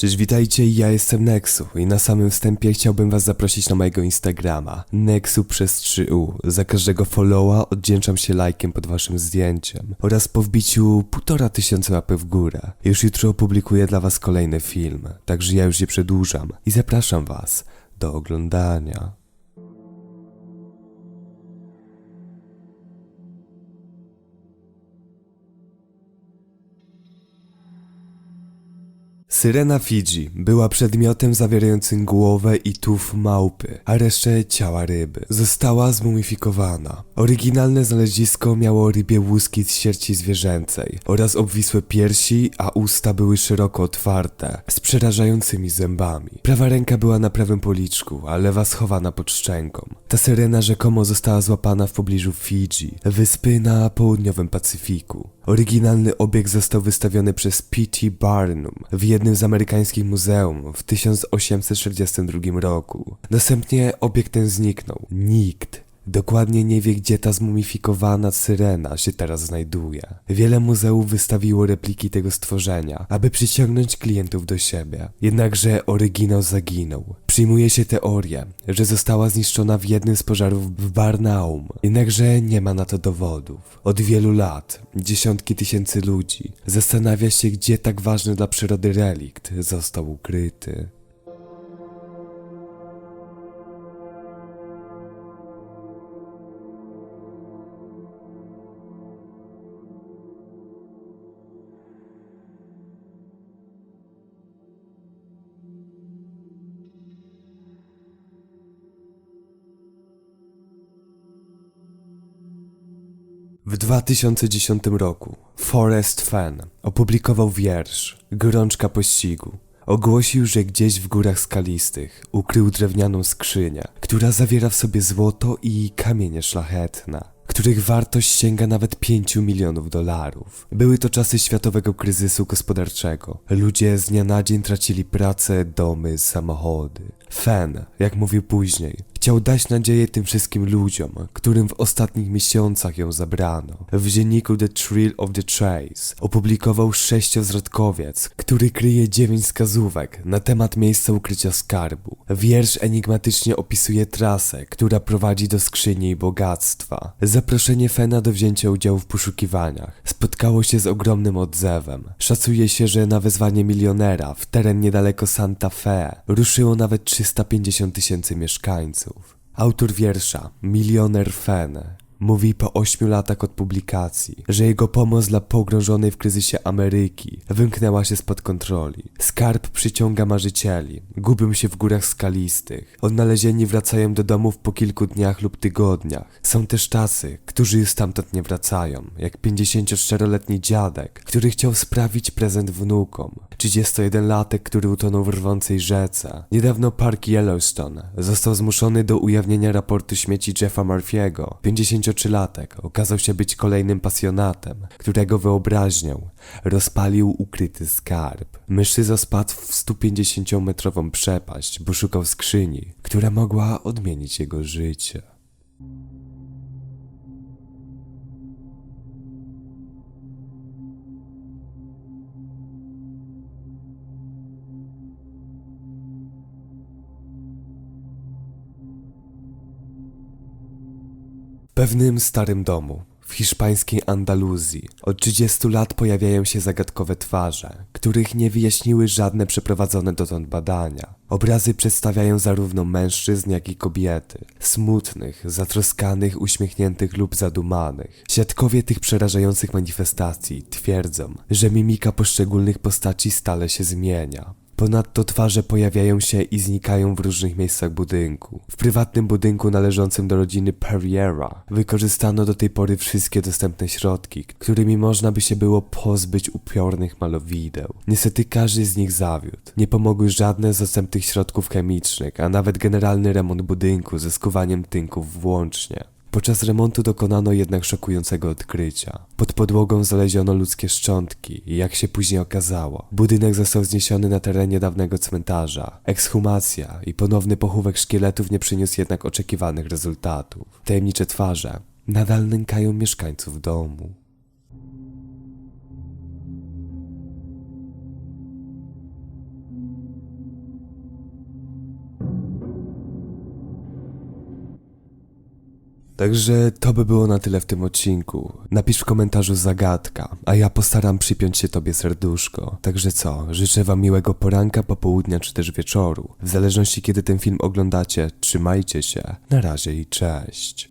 Cześć, witajcie, ja jestem Nexu i na samym wstępie chciałbym was zaprosić na mojego Instagrama Nexu przez 3U. Za każdego followa oddzięczam się lajkiem pod waszym zdjęciem oraz po wbiciu półtora tysiąca łapy w górę. Już jutro opublikuję dla was kolejny film, także ja już nie przedłużam i zapraszam was do oglądania. Syrena Fidżi była przedmiotem zawierającym głowę i tuf małpy, a resztę ciała ryby. Została zmumifikowana. Oryginalne znalezisko miało rybie łuski z sierci zwierzęcej oraz obwisłe piersi, a usta były szeroko otwarte, z przerażającymi zębami. Prawa ręka była na prawym policzku, a lewa schowana pod szczęką. Ta syrena rzekomo została złapana w pobliżu Fidżi, wyspy na południowym Pacyfiku. Oryginalny obiekt został wystawiony przez P.T. Barnum w jednym z amerykańskich muzeum w 1842 roku. Następnie obiekt ten zniknął. Nikt Dokładnie nie wie, gdzie ta zmumifikowana syrena się teraz znajduje. Wiele muzeów wystawiło repliki tego stworzenia, aby przyciągnąć klientów do siebie. Jednakże oryginał zaginął. Przyjmuje się teorię, że została zniszczona w jednym z pożarów w Barnaum. Jednakże nie ma na to dowodów. Od wielu lat dziesiątki tysięcy ludzi zastanawia się, gdzie tak ważny dla przyrody relikt został ukryty. W 2010 roku Forrest Fenn opublikował wiersz Gorączka pościgu. Ogłosił, że gdzieś w górach skalistych ukrył drewnianą skrzynię, która zawiera w sobie złoto i kamienie szlachetne, których wartość sięga nawet 5 milionów dolarów. Były to czasy światowego kryzysu gospodarczego. Ludzie z dnia na dzień tracili pracę, domy, samochody. Fenn, jak mówił później, chciał dać nadzieję tym wszystkim ludziom, którym w ostatnich miesiącach ją zabrano. W dzienniku The Trail of the Trace opublikował sześciozrodkowiec, który kryje dziewięć wskazówek na temat miejsca ukrycia skarbu. Wiersz enigmatycznie opisuje trasę, która prowadzi do skrzyni i bogactwa. Zaproszenie Fena do wzięcia udziału w poszukiwaniach spotkało się z ogromnym odzewem. Szacuje się, że na wezwanie milionera w teren niedaleko Santa Fe ruszyło nawet 350 tysięcy mieszkańców. Autor wiersza, milioner Fen, mówi po ośmiu latach od publikacji, że jego pomoc dla pogrążonej w kryzysie Ameryki wymknęła się spod kontroli. Skarb przyciąga marzycieli, gubią się w górach skalistych, odnalezieni wracają do domów po kilku dniach lub tygodniach. Są też tacy, którzy już stamtąd nie wracają, jak 54-letni dziadek, który chciał sprawić prezent wnukom, 31-latek, który utonął w rwącej rzece. Niedawno park Yellowstone został zmuszony do ujawnienia raportu śmieci Jeffa Murphy'ego. 53-latek okazał się być kolejnym pasjonatem, którego wyobraźnią rozpalił ukryty skarb. Mężczyzna spadł w 150-metrową przepaść, bo szukał skrzyni, która mogła odmienić jego życie. Pewnym starym domu w hiszpańskiej Andaluzji od 30 lat pojawiają się zagadkowe twarze, których nie wyjaśniły żadne przeprowadzone dotąd badania. Obrazy przedstawiają zarówno mężczyzn, jak i kobiety, smutnych, zatroskanych, uśmiechniętych lub zadumanych. Świadkowie tych przerażających manifestacji twierdzą, że mimika poszczególnych postaci stale się zmienia. Ponadto twarze pojawiają się i znikają w różnych miejscach budynku. W prywatnym budynku należącym do rodziny Perriera wykorzystano do tej pory wszystkie dostępne środki, którymi można by się było pozbyć upiornych malowideł. Niestety każdy z nich zawiódł. Nie pomogły żadne z dostępnych środków chemicznych, a nawet generalny remont budynku ze skuwaniem tynków włącznie. Podczas remontu dokonano jednak szokującego odkrycia. Pod podłogą znaleziono ludzkie szczątki i jak się później okazało, budynek został zniesiony na terenie dawnego cmentarza. Ekshumacja i ponowny pochówek szkieletów nie przyniósł jednak oczekiwanych rezultatów. Tajemnicze twarze nadal nękają mieszkańców domu. Także to by było na tyle w tym odcinku. Napisz w komentarzu zagadka, a ja postaram przypiąć się tobie serduszko. Także co, życzę wam miłego poranka, popołudnia czy też wieczoru. W zależności kiedy ten film oglądacie, trzymajcie się. Na razie i cześć.